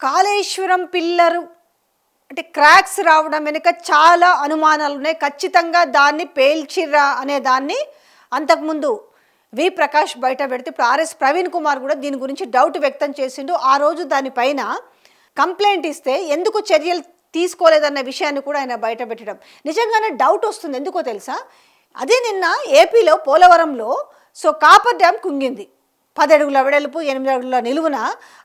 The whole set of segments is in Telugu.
కాళేశ్వరం పిల్లరు అంటే క్రాక్స్ రావడం వెనుక చాలా అనుమానాలు ఉన్నాయి. ఖచ్చితంగా దాన్ని పేల్చిర్రా అనే దాన్ని అంతకుముందు వి ప్రకాష్ బయట పెడితే ఇప్పుడు ఆర్ఎస్ ప్రవీణ్ కుమార్ కూడా దీని గురించి డౌట్ వ్యక్తం చేసిండు. ఆ రోజు దానిపైన కంప్లైంట్ ఇస్తే ఎందుకు చర్యలు తీసుకోలేదన్న విషయాన్ని కూడా ఆయన బయట పెట్టడం. నిజంగానే డౌట్ వస్తుంది. ఎందుకో తెలుసా? అదే నిన్న ఏపీలో పోలవరంలో సో కాపర్ డ్యామ్ కుంగింది. పది అడుగుల వెడల్పు ఎనిమిది అడుగుల నిలువున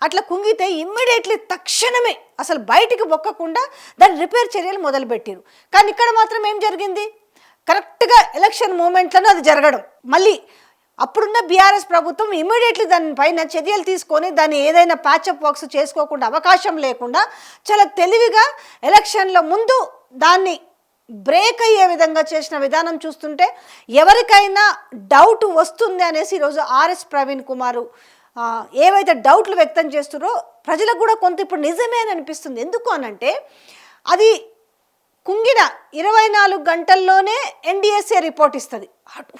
అట్లా కుంగితే ఇమ్మీడియట్లీ తక్షణమే అసలు బయటికి బొక్కకుండా దాని రిపేర్ చర్యలు మొదలుపెట్టారు. కానీ ఇక్కడ మాత్రం ఏం జరిగింది? కరెక్ట్గా ఎలక్షన్ మూమెంట్లను అది జరగడం. మళ్ళీ అప్పుడున్న బీఆర్ఎస్ ప్రభుత్వం ఇమీడియట్లీ దానిపైన చర్యలు తీసుకొని దాన్ని ఏదైనా ప్యాచప్ వర్క్స్ చేసుకోకుండా అవకాశం లేకుండా చాలా తెలివిగా ఎలక్షన్ల ముందు దాన్ని బ్రేక్ అయ్యే విధంగా చేసిన విధానం చూస్తుంటే ఎవరికైనా డౌట్ వస్తుంది అనేసి ఈరోజు ఆర్ఎస్ ప్రవీణ్ కుమారు ఏవైతే డౌట్లు వ్యక్తం చేస్తున్నారో ప్రజలకు కూడా కొంత ఇప్పుడు నిజమే అని అనిపిస్తుంది ఎందుకు అనంటే అది కుంగిన ఇరవై నాలుగు గంటల్లోనే ఎన్డిఎస్ఏ రిపోర్ట్ ఇస్తుంది. హట్-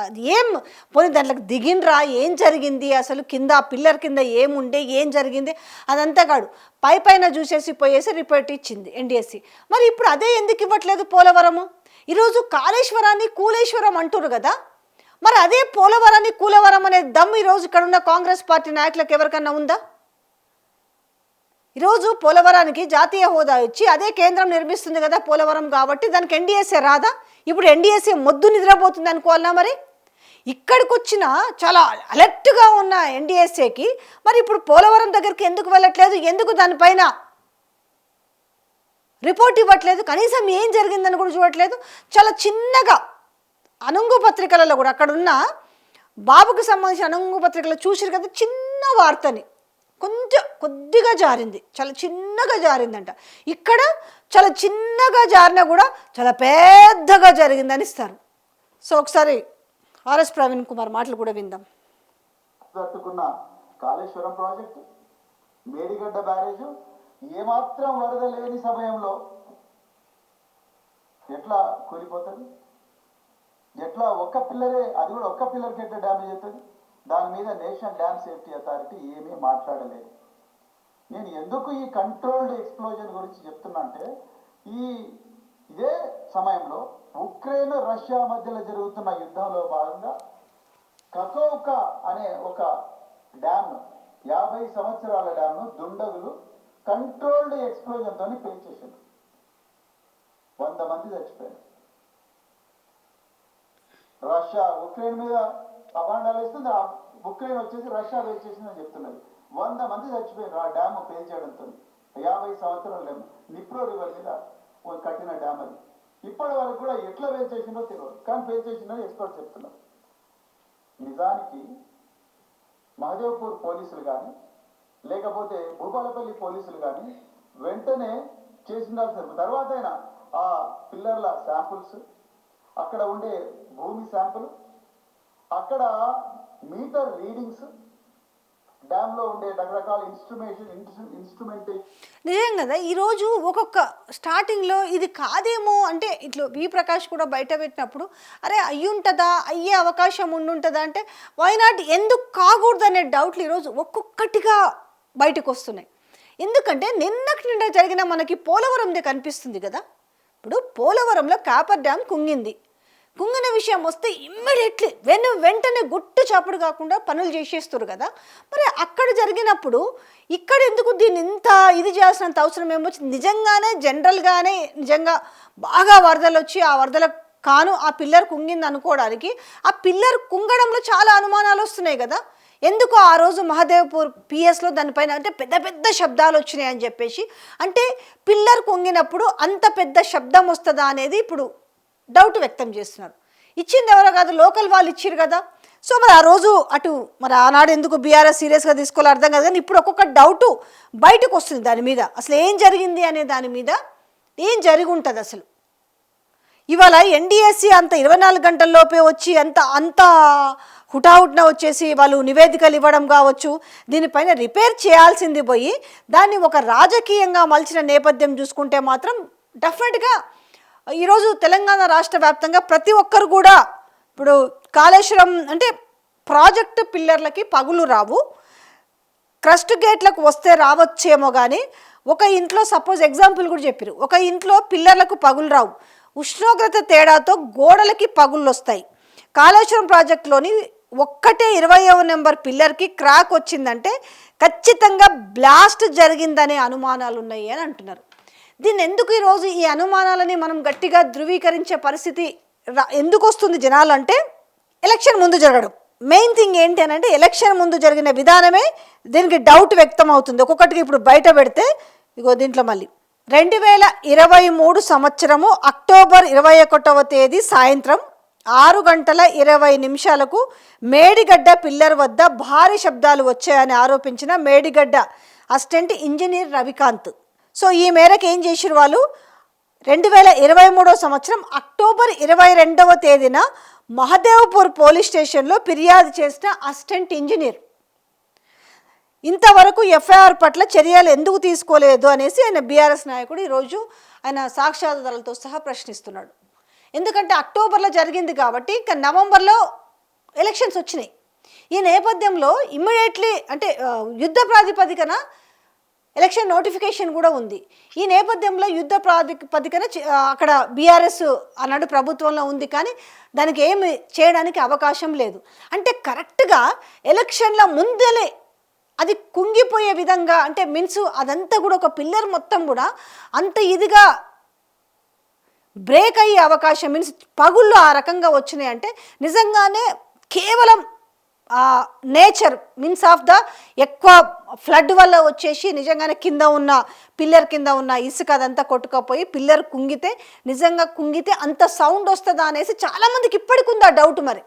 అది ఏం పోనీ దాంట్లోకి దిగినరా ఏం జరిగింది అసలు కింద పిల్లర్ కింద ఏముండే ఏం జరిగింది అదంతా కాడు పై పైన చూసేసి పోయేసి రిపోర్ట్ ఇచ్చింది ఎన్డిఎస్సి మరి ఇప్పుడు అదే ఎందుకు ఇవ్వట్లేదు పోలవరము? ఈరోజు కాళేశ్వరాన్ని కూలేశ్వరం అంటున్నారు కదా? మరి అదే పోలవరాన్ని కూలవరం అనే దమ్ ఈరోజు ఇక్కడ ఉన్న కాంగ్రెస్ పార్టీ నాయకులకు ఎవరికన్నా ఉందా? ఈరోజు పోలవరానికి జాతీయ హోదా ఇచ్చి అదే కేంద్రం నిర్మిస్తుంది కదా పోలవరం కాబట్టి దానికి ఎన్డీఎస్ఏ రాదా? ఇప్పుడు ఎన్డీఎస్ఏ మొద్దు నిద్రపోతుంది అనుకోవాలన్నా మరి? ఇక్కడికి వచ్చిన చాలా అలర్ట్గా ఉన్న ఎన్డీఎస్ఏకి మరి ఇప్పుడు పోలవరం దగ్గరికి ఎందుకు వెళ్ళట్లేదు? ఎందుకు దానిపైన రిపోర్ట్ ఇవ్వట్లేదు? కనీసం ఏం జరిగిందని కూడా చూడట్లేదు. చాలా చిన్నగా అనుంగు పత్రికలలో కూడా అక్కడ ఉన్న బాబుకు సంబంధించిన అనుంగు పత్రికలు చూసిరు కదా చిన్న వార్తని. కొంచెం కొద్దిగా జారింది. చాలా చిన్నగా జారిందంట. ఇక్కడ చాలా చిన్నగా జారినా కూడా చాలా పెద్దగా జరిగిందని ఇస్తారు. సో ఒకసారి ఆర్ఎస్ ప్రవీణ్ కుమార్ మాటలు కూడా విందాం. తట్టుకున్న కాళేశ్వరం ప్రాజెక్టు మేడిగడ్డ బ్యారేజ్ ఏమాత్రం వరద లేని సమయంలో ఎట్లా కూలిపోతుంది? ఎట్లా ఒక్క పిల్లరే అది కూడా ఒక్క పిల్లర్కి ఎట్లా డ్యామేజ్ అవుతుంది? దాని మీద నేషనల్ డ్యామ్ సేఫ్టీ అథారిటీ ఏమీ మాట్లాడలేదు. నేను ఎందుకు ఈ కంట్రోల్డ్ ఎక్స్ప్లోజన్ గురించి చెప్తున్నా అంటే ఈ ఇదే సమయంలో ఉక్రెయిన్ రష్యా మధ్యలో జరుగుతున్న యుద్ధంలో భాగంగా కకోవ్కా అనే ఒక డ్యామ్ యాభై సంవత్సరాల డ్యామ్ను దుండగులు కంట్రోల్డ్ ఎక్స్ప్లోజన్తో తోని పేల్చేసారు వంద మంది చచ్చిపోయారు. రష్యా ఉక్రెయిన్ మీద అబాండాలు వేస్తుంది ఆ ఉక్రెయిన్ వచ్చేసి రష్యా పేల్చేసిందని చెప్తున్నది. వంద మంది చచ్చిపోయినారు ఆ డ్యామ్ పేల్చేయడంతో యాభై సంవత్సరాల డ్యామ్ నిప్రో రివర్ మీద కట్టిన డ్యామ్ అది. ఇప్పటి వరకు కూడా ఎట్లా పేల్చేసిందో తెలియదు కానీ పేల్చేసిందని ఎక్స్పర్ట్ చెప్తున్నారు. నిజానికి మహదేవ్పూర్ పోలీసులు కానీ లేకపోతే భూపాలపల్లి పోలీసులు కానీ వెంటనే చేసి ఉండాల్సిన తర్వాత అయినా ఆ పిల్లర్ల శాంపుల్స్ అక్కడ ఉండే భూమి శాంపుల్ అక్కడ మీటర్ రీడింగ్స్ డ్యామ్లో ఉండే రకరకాల ఇన్స్ట్రుమేషన్ నిజం కదా ఈరోజు ఒక్కొక్క స్టార్టింగ్లో ఇది కాదేమో అంటే ఇట్లా వి ప్రకాష్ కూడా బయట పెట్టినప్పుడు అరే అయ్యుంటుందా అయ్యే అవకాశం ఉండుంటుందా అంటే వైనాట్ ఎందుకు కాకూడదు అనే డౌట్లు ఈరోజు ఒక్కొక్కటిగా బయటకు వస్తున్నాయి. ఎందుకంటే నిన్నటి నిండా జరిగిన మనకి పోలవరంది కనిపిస్తుంది కదా. ఇప్పుడు పోలవరంలో కాపర్ డ్యామ్ కుంగింది. కుంగిన విషయం వస్తే ఇమ్మీడియట్లీ వెను వెంటనే గుట్టు చాపుడు కాకుండా పనులు చేసేస్తారు కదా. మరి అక్కడ జరిగినప్పుడు ఇక్కడ ఎందుకు దీన్ని ఇంత ఇది చేయాల్సినంత అవసరం ఏమొచ్చింది నిజంగానే జనరల్గానే నిజంగా బాగా వరదలు వచ్చి ఆ వరదల కాను ఆ పిల్లర్ కుంగింది అనుకోవడానికి ఆ పిల్లర్ కుంగడంలో చాలా అనుమానాలు వస్తున్నాయి కదా. ఎందుకు ఆ రోజు మహదేవ్పూర్ పిఎస్లో దానిపైన అంటే పెద్ద పెద్ద శబ్దాలు వచ్చినాయి అని చెప్పేసి అంటే పిల్లర్ కుంగినప్పుడు అంత పెద్ద శబ్దం వస్తుందా అనేది ఇప్పుడు డౌట్ వ్యక్తం చేస్తున్నారు. ఇచ్చింది ఎవరో కాదు లోకల్ వాళ్ళు ఇచ్చారు కదా. సో మరి ఆ రోజు అటు మరి ఆనాడు ఎందుకు బీఆర్ఎస్ సీరియస్గా తీసుకోవాలో అర్థం కాదు కానీ ఇప్పుడు ఒక్కొక్క డౌటు బయటకు వస్తుంది దాని మీద. అసలు ఏం జరిగింది అనే దాని మీద ఏం జరిగి ఉంటుంది అసలు? ఇవాళ ఎన్డీఎస్సీ అంత ఇరవై నాలుగు గంటల్లోపే వచ్చి అంత అంత హుటాహుట్న వచ్చేసి వాళ్ళు నివేదికలు ఇవ్వడం కావచ్చు దీనిపైన రిపేర్ చేయాల్సింది పోయి దాన్ని ఒక రాజకీయంగా మలిచిన నేపథ్యం చూసుకుంటే మాత్రం డెఫినెట్గా ఈరోజు తెలంగాణ రాష్ట్ర వ్యాప్తంగా ప్రతి ఒక్కరు కూడా ఇప్పుడు కాళేశ్వరం అంటే ప్రాజెక్టు పిల్లర్లకి పగులు రావు. క్రస్ట్ గేట్లకు వస్తే రావచ్చేమో కానీ ఒక ఇంట్లో సపోజ్ ఎగ్జాంపుల్ కూడా చెప్పారు. ఒక ఇంట్లో పిల్లర్లకు పగులు రావు. ఉష్ణోగ్రత తేడాతో గోడలకి పగుళ్ళు వస్తాయి. కాళేశ్వరం ప్రాజెక్టులోని ఒక్కటే ఇరవైవ నెంబర్ పిల్లర్కి క్రాక్ వచ్చిందంటే ఖచ్చితంగా బ్లాస్ట్ జరిగిందనే అనుమానాలు ఉన్నాయి అని అంటున్నారు. దీన్ని ఎందుకు ఈరోజు ఈ అనుమానాలని మనం గట్టిగా ధృవీకరించే పరిస్థితి ఎందుకు వస్తుంది జనాలు అంటే ఎలక్షన్ ముందు జరగడం. మెయిన్ థింగ్ ఏంటి అని అంటే ఎలక్షన్ ముందు జరిగిన విధానమే దీనికి డౌట్ వ్యక్తం అవుతుంది ఒక్కొక్కటికి ఇప్పుడు బయట పెడితే ఇగో దీంట్లో మళ్ళీ. రెండు వేల ఇరవై మూడు సంవత్సరము అక్టోబర్ ఇరవై ఒకటవ తేదీ సాయంత్రం ఆరు గంటల ఇరవై నిమిషాలకు మేడిగడ్డ పిల్లర్ వద్ద భారీ శబ్దాలు వచ్చాయని ఆరోపించిన Medigadda assistant engineer Ravikanth. So ఈ మేరకు ఏం చేసిరు వాళ్ళు? రెండు వేల ఇరవై మూడో సంవత్సరం అక్టోబర్ ఇరవై రెండవ తేదీన మహదేవ్పూర్ పోలీస్ స్టేషన్లో ఫిర్యాదు చేసిన అసిస్టెంట్ ఇంజనీర్. ఇంతవరకు ఎఫ్ఐఆర్ పట్ల చర్యలు ఎందుకు తీసుకోలేదు అనేసి ఆయన బీఆర్ఎస్ నాయకుడు ఈరోజు ఆయన సాక్ష్యాధారాలతో సహా ప్రశ్నిస్తున్నాడు. ఎందుకంటే అక్టోబర్లో జరిగింది కాబట్టి ఇంకా నవంబర్లో ఎలక్షన్స్ వచ్చినాయి. ఈ నేపథ్యంలో ఇమ్మీడియట్లీ అంటే యుద్ధ ప్రాతిపదికన ఎలక్షన్ నోటిఫికేషన్ కూడా ఉంది. ఈ నేపథ్యంలో యుద్ధ ప్రాతిపదికన అక్కడ బీఆర్ఎస్ అన్నాడు ప్రభుత్వంలో ఉంది కానీ దానికి ఏమి చేయడానికి అవకాశం లేదు. అంటే కరెక్ట్గా ఎలక్షన్ల ముందలే అది కుంగిపోయే విధంగా అంటే మీన్స్ అదంతా కూడా ఒక పిల్లర్ మొత్తం కూడా అంత ఇదిగా బ్రేక్ అయ్యే అవకాశం మీన్స్ పగుళ్ళు ఆ రకంగా వచ్చినాయి. అంటే నిజంగానే కేవలం నేచర్ మీన్స్ ఆఫ్ ద ఎక్కువ ఫ్లడ్ వల్ల వచ్చేసి నిజంగానే కింద ఉన్న పిల్లర్ కింద ఉన్న ఇసుక అదంతా కొట్టుకపోయి పిల్లర్ కుంగితే నిజంగా కుంగితే అంత సౌండ్ వస్తుందా అనేసి చాలామందికి ఇప్పటికి ఉంది ఆ డౌట్ మరి.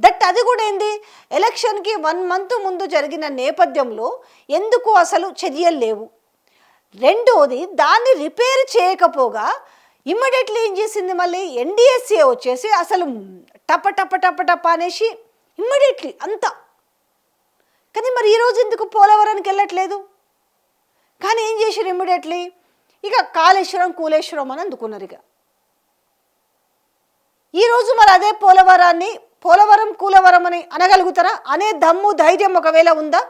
దట్ అది కూడా ఏంది? ఎలక్షన్కి వన్ మంత్ ముందు జరిగిన నేపథ్యంలో ఎందుకు అసలు చర్యలు లేవు? రెండోది దాన్ని రిపేర్ చేయకపోగా ఇమ్మీడియట్లీ ఏం చేసింది మళ్ళీ? ఎన్డిఎస్ఏ వచ్చేసి అసలు టప టప టప టప అనేసి ఇమ్మీడియట్లీ అంతా. కానీ మరి ఈరోజు ఎందుకు పోలవరానికి వెళ్ళట్లేదు? కానీ ఏం చేశారు ఇమ్మీడియట్లీ ఇక కాళేశ్వరం కూలేశ్వరం అని అందుకున్నారు ఇక. ఈరోజు మరి అదే పోలవరాన్ని పోలవరం కూలవరం అని అనగలుగుతారా? అనే దమ్ము ధైర్యం ఒకవేళ ఉందా?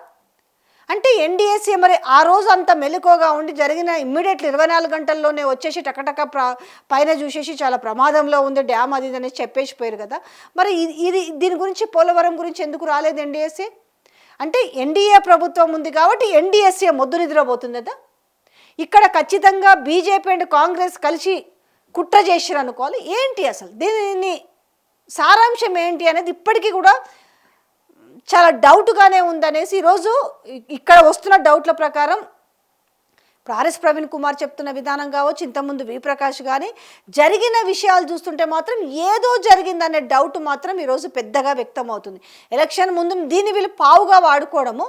అంటే ఎన్డీఎస్ఏ మరి ఆ రోజు అంత మెలకువగా ఉండి జరిగిన ఇమ్మీడియట్లీ ఇరవై నాలుగు గంటల్లోనే వచ్చేసి టకటక ప్ర పైన చూసేసి చాలా ప్రమాదంలో ఉంది డ్యామ్ అది ఇది చెప్పేసిపోయారు కదా. మరి ఇది ఇది దీని గురించి పోలవరం గురించి ఎందుకు రాలేదు ఎన్డీఎస్ఏ అంటే ఎన్డీఏ ప్రభుత్వం ఉంది కాబట్టి ఎన్డీఎస్ఏ మొద్దు నిద్రపోతుంది కదా. ఇక్కడ ఖచ్చితంగా బీజేపీ అండ్ కాంగ్రెస్ కలిసి కుట్ర చేసిరనుకోవాలి. ఏంటి అసలు దీని సారాంశం ఏంటి అనేది ఇప్పటికీ కూడా చాలా డౌట్గానే ఉందనేసి ఈరోజు ఇక్కడ వస్తున్న డౌట్ల ప్రకారం ఇప్పుడు ఆర్ఎస్ ప్రవీణ్ కుమార్ చెప్తున్న విధానం కావచ్చు ఇంతకుముందు వి ప్రకాష్ కానీ జరిగిన విషయాలు చూస్తుంటే మాత్రం ఏదో జరిగిందనే డౌట్ మాత్రం ఈరోజు పెద్దగా వ్యక్తం అవుతుంది ఎలక్షన్ ముందు దీన్ని వీళ్ళు పావుగా వాడుకోవడము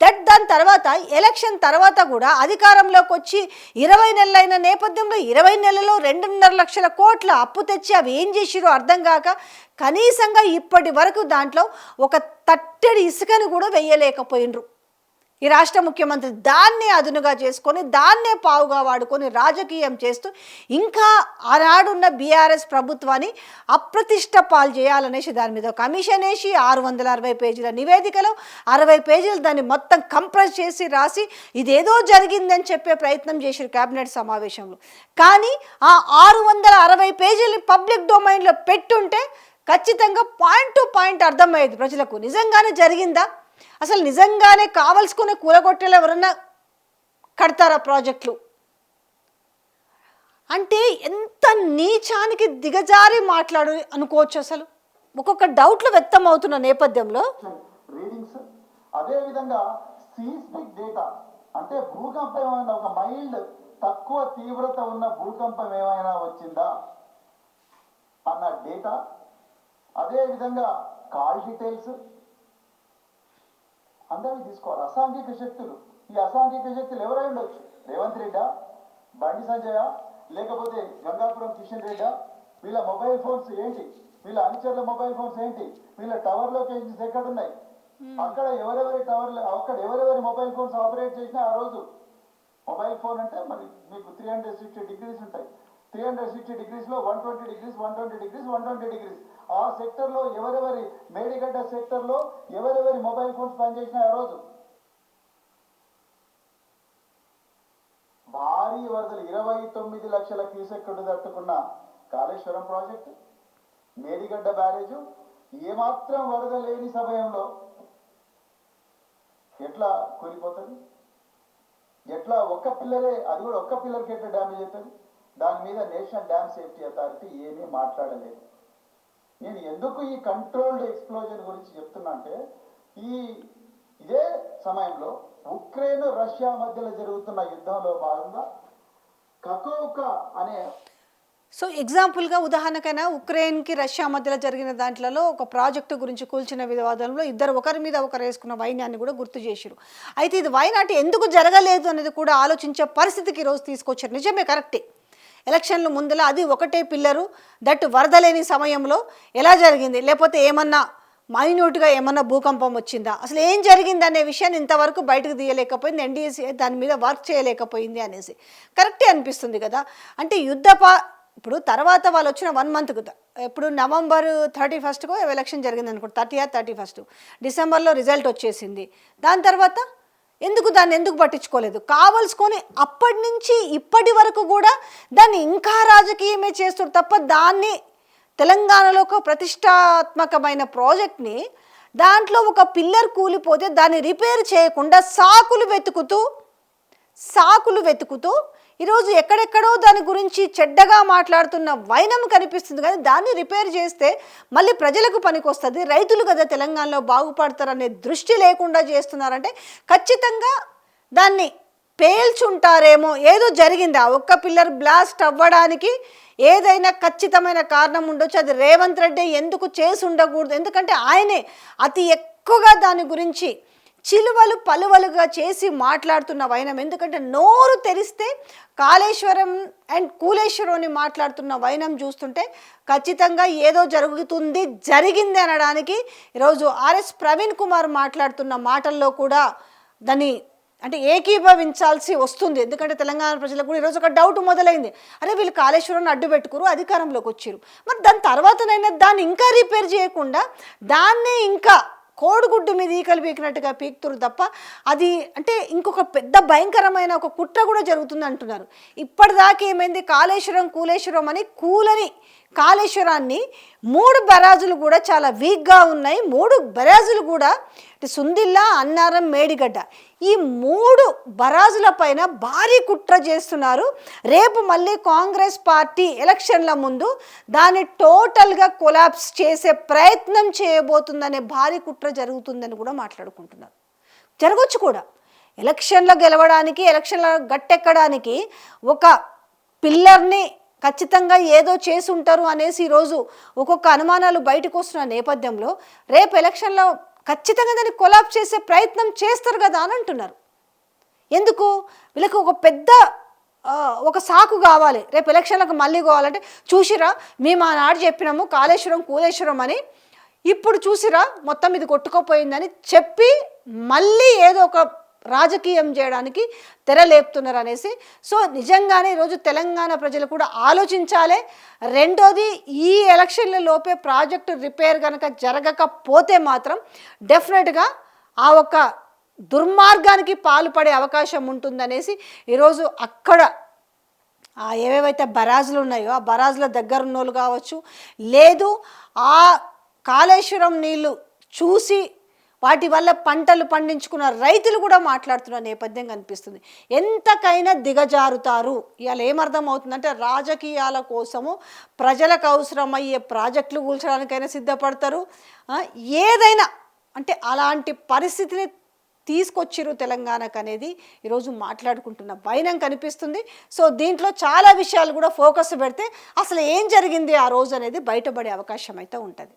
దట్ దాని తర్వాత ఎలక్షన్ తర్వాత కూడా అధికారంలోకి వచ్చి ఇరవై నెలలైన నేపథ్యంలో ఇరవై నెలలో రెండున్నర లక్షల కోట్ల అప్పు తెచ్చి అవి ఏం చేసిరో అర్థం కాక కనీసంగా ఇప్పటి వరకు దాంట్లో ఒక తట్టెడి ఇసుకని కూడా వెయ్యలేకపోయినరు ఈ రాష్ట్ర ముఖ్యమంత్రి దాన్నే అదునుగా చేసుకొని దాన్నే పావుగా వాడుకొని రాజకీయం చేస్తూ ఇంకా ఆనాడున్న బీఆర్ఎస్ ప్రభుత్వాన్ని అప్రతిష్ట పాలు చేయాలనేసి దాని మీద కమిషన్ వేసి ఆరు వందల అరవై పేజీల నివేదికలో అరవై పేజీలు దాన్ని మొత్తం కంప్రెస్ చేసి రాసి ఇదేదో జరిగిందని చెప్పే ప్రయత్నం చేశారు కేబినెట్ సమావేశంలో. కానీ ఆ ఆరు వందల అరవై పేజీలు పబ్లిక్ డొమైన్లో పెట్టుంటే ఖచ్చితంగా పాయింట్ టు పాయింట్ అర్థమయ్యేది ప్రజలకు. నిజంగానే జరిగిందా? అసలు నిజంగానే కావలసుకుని కూలగొట్టేలా ఎవరన్నా కడతారా ప్రాజెక్టులు? అంటే ఎంత నీచానికి దిగజారి మాట్లాడు అనుకోవచ్చు అసలు. ఒక్కొక్క డౌట్లు వ్యక్తం అవుతున్న నేపథ్యంలో. రీడింగ్స్ అదే విధంగా సీస్మిక్ డేటా అంటే భూకంపం ఏమైనా ఒక మైల్డ్ తక్కువ తీవ్రత ఉన్న భూకంపం ఏమైనా వచ్చిందా? అన్న డేటా అదే విధంగా కాల్ డీటెయిల్స్ అందరివి తీసుకోవాలి. అసాంఘిక శక్తులు. ఈ అసాంఘిక శక్తులు ఎవరై ఉండొచ్చు. రేవంత్ రెడ్డా బండి సంజయ లేకపోతే గంగాపురం కిషన్ రెడ్డా వీళ్ళ మొబైల్ ఫోన్స్ ఏంటి? వీళ్ళ అనుచరుల మొబైల్ ఫోన్స్ ఏంటి? వీళ్ళ టవర్ లొకేషన్స్ ఎక్కడ ఉన్నాయి అక్కడ ఎవరెవరి టవర్ అక్కడ ఎవరెవరి మొబైల్ ఫోన్స్ ఆపరేట్ చేసినా ఆ రోజు మొబైల్ ఫోన్ అంటే మరి మీకు త్రీ హండ్రెడ్ సిక్స్టీ డిగ్రీస్ ఉంటాయి. Three hundred sixty డిగ్రీస్లో one twenty degrees one twenty degrees one twenty degrees ఆ సెక్టర్లో ఎవరెవరి మేడిగడ్డ సెక్టర్లో ఎవరెవరి మొబైల్ ఫోన్స్ పనిచేసినాయి ఆ రోజు? భారీ వరదలు ఇరవై తొమ్మిది లక్షల క్యూసెక్కుడు తట్టుకున్న కాళేశ్వరం ప్రాజెక్టు మేడిగడ్డ బ్యారేజు ఏమాత్రం వరద లేని సమయంలో ఎట్లా కూలిపోతుంది? ఎట్లా ఒక్క పిల్లరే అది కూడా ఒక్క పిల్లర్కి ఎట్లా డ్యామేజ్ అవుతుంది? దాని మీద నేషనల్ డ్యామ్ సేఫ్టీ అథారిటీ ఏమీ మాట్లాడలేదు. నేను ఎందుకు ఈ కంట్రోల్డ్ ఎక్స్ప్లోజన్ గురించి చెప్తున్నా అంటే ఈ ఇదే సమయంలో ఉక్రెయిన్ రష్యా మధ్యలో జరుగుతున్న యుద్ధంలో భాగంగా కకోకా అనే సో ఎగ్జాంపుల్గా ఉదాహరణకైనా ఉక్రెయిన్కి రష్యా మధ్యలో జరిగిన దాంట్లో ఒక ప్రాజెక్టు గురించి కూల్చిన వివాదంలో ఇద్దరు ఒకరి మీద ఒకరు వేసుకున్న వైన్యాన్ని కూడా గుర్తు చేశారు అయితే ఇది వైనాటి ఎందుకు జరగలేదు అనేది కూడా ఆలోచించే పరిస్థితికి ఈరోజు తీసుకొచ్చారు. నిజమే కరెక్టే. ఎలక్షన్లు ముందల అది ఒకటే పిల్లరు. దట్ వరద లేని సమయంలో ఎలా జరిగింది? లేకపోతే ఏమన్నా మైన్యూట్గా ఏమన్నా భూకంపం వచ్చిందా? అసలు ఏం జరిగింది అనే విషయాన్ని ఇంతవరకు బయటకు తీయలేకపోయింది. ఎన్డీఎస్సీ దాని మీద వర్క్ చేయలేకపోయింది అనేసి. కరెక్టే అనిపిస్తుంది కదా? అంటే యుద్ధ పా ఇప్పుడు తర్వాత వాళ్ళు వచ్చిన వన్ మంత్కు ఇప్పుడు నవంబర్ థర్టీ ఫస్ట్కు ఎలక్షన్ జరిగింది అనుకో థర్టీ థర్టీ ఫస్ట్. డిసెంబర్లో రిజల్ట్ వచ్చేసింది. దాని తర్వాత ఎందుకు దాన్ని ఎందుకు పట్టించుకోలేదు? కావలసుకొని అప్పటి నుంచి ఇప్పటి వరకు కూడా దాన్ని ఇంకా రాజకీయమే చేస్తారు తప్ప దాన్ని తెలంగాణలో ఒక ప్రతిష్టాత్మకమైన ప్రాజెక్ట్ని దాంట్లో ఒక పిల్లర్ కూలిపోతే దాన్ని రిపేర్ చేయకుండా సాకులు వెతుకుతూ సాకులు వెతుకుతూ ఈరోజు ఎక్కడెక్కడో దాని గురించి చెడ్డగా మాట్లాడుతున్న వైనం కనిపిస్తుంది. కానీ దాన్ని రిపేర్ చేస్తే మళ్ళీ ప్రజలకు పనికొస్తుంది. రైతులు కదా తెలంగాణలో బాగుపడతారనే దృష్టి లేకుండా చేస్తున్నారంటే ఖచ్చితంగా దాన్ని పేల్చుంటారేమో. ఏదో జరిగింది? ఆ ఒక్క పిల్లర్ బ్లాస్ట్ అవ్వడానికి ఏదైనా ఖచ్చితమైన కారణం ఉండొచ్చు. అది రేవంత్ రెడ్డి ఎందుకు చేసి ఉండకూడదు? ఎందుకంటే ఆయనే అతి ఎక్కువగా దాని గురించి చిలువలు పలువలుగా చేసి మాట్లాడుతున్న వైనం. ఎందుకంటే నోరు తెరిస్తే కాళేశ్వరం అండ్ కూలేశ్వరుని మాట్లాడుతున్న వైనం చూస్తుంటే ఖచ్చితంగా ఏదో జరుగుతుంది జరిగింది అనడానికి ఈరోజు ఆర్ఎస్ ప్రవీణ్ కుమార్ మాట్లాడుతున్న మాటల్లో కూడా దాన్ని అంటే ఏకీభవించాల్సి వస్తుంది. ఎందుకంటే తెలంగాణ ప్రజలకు కూడా ఈరోజు ఒక డౌట్ మొదలైంది. అరే వీళ్ళు కాళేశ్వరాన్ని అడ్డు పెట్టుకురు అధికారంలోకి వచ్చారు. మరి దాని తర్వాతనైనా దాన్ని ఇంకా రిపేర్ చేయకుండా దాన్నే ఇంకా కోడిగుడ్డు మీద ఈకలు పీకినట్టుగా పీకుతురు తప్ప అది అంటే ఇంకొక పెద్ద భయంకరమైన ఒక కుట్ర కూడా జరుగుతుంది అంటున్నారు. ఇప్పటిదాకా ఏమైంది? కాళేశ్వరం కూలేశ్వరం అని కూలని కాళేశ్వరాన్ని మూడు బరాజులు కూడా చాలా వీక్గా ఉన్నాయి. మూడు బరాజులు కూడా సుందిల్లా అన్నారం మేడిగడ్డ ఈ మూడు బరాజుల పైన భారీ కుట్ర చేస్తున్నారు. రేపు మళ్ళీ కాంగ్రెస్ పార్టీ ఎలక్షన్ల ముందు దాన్ని టోటల్గా కొలాప్స్ చేసే ప్రయత్నం చేయబోతుందనే భారీ కుట్ర జరుగుతుందని కూడా మాట్లాడుకుంటున్నారు. జరగవచ్చు కూడా. ఎలక్షన్లో గెలవడానికి ఎలక్షన్లో గట్టెక్కడానికి ఒక పిల్లర్ని ఖచ్చితంగా ఏదో చేసి ఉంటారు అనేసి ఈరోజు ఒక్కొక్క అనుమానాలు బయటకు వస్తున్న నేపథ్యంలో రేపు ఎలక్షన్లో ఖచ్చితంగా దాన్ని కొలాబ్ చేసే ప్రయత్నం చేస్తారు కదా అని అంటున్నారు. ఎందుకు? వీళ్ళకి ఒక పెద్ద ఒక సాకు కావాలి. రేపు ఎలక్షన్లకు మళ్ళీ కావాలంటే చూసిరా మేము ఆనాడు చెప్పినాము కాళేశ్వరం కూలేశ్వరం అని. ఇప్పుడు చూసిరా మొత్తం ఇది కొట్టుకోపోయిందని చెప్పి మళ్ళీ ఏదో ఒక రాజకీయం చేయడానికి తెరలేపుతున్నారు అనేసి సో నిజంగానే ఈరోజు తెలంగాణ ప్రజలు కూడా ఆలోచించాలి. రెండోది ఈ ఎలక్షన్ల లోపే ప్రాజెక్టు రిపేర్ కనుక జరగకపోతే మాత్రం డెఫినెట్గా ఆ ఒక్క దుర్మార్గానికి పాల్పడే అవకాశం ఉంటుందనేసి ఈరోజు అక్కడ ఏవేవైతే బరాజులు ఉన్నాయో ఆ బరాజుల దగ్గర ఉన్నోళ్ళు కావచ్చు లేదు ఆ కాళేశ్వరం నీళ్ళు చూసి వాటి వల్ల పంటలు పండించుకున్న రైతులు కూడా మాట్లాడుతున్న నేపథ్యం కనిపిస్తుంది. ఎంతకైనా దిగజారుతారు. ఇవాళ ఏమర్థం అవుతుందంటే రాజకీయాల కోసము ప్రజలకు అవసరమయ్యే ప్రాజెక్టులు కూల్చడానికైనా సిద్ధపడతారు. ఏదైనా అంటే అలాంటి పరిస్థితిని తీసుకొచ్చిరు తెలంగాణకు అనేది ఈరోజు మాట్లాడుకుంటున్న వైనం కనిపిస్తుంది. సో దీంట్లో చాలా విషయాలు కూడా ఫోకస్ పెడితే అసలు ఏం జరిగింది ఆ రోజు అనేది బయటపడే అవకాశం అయితే ఉంటుంది.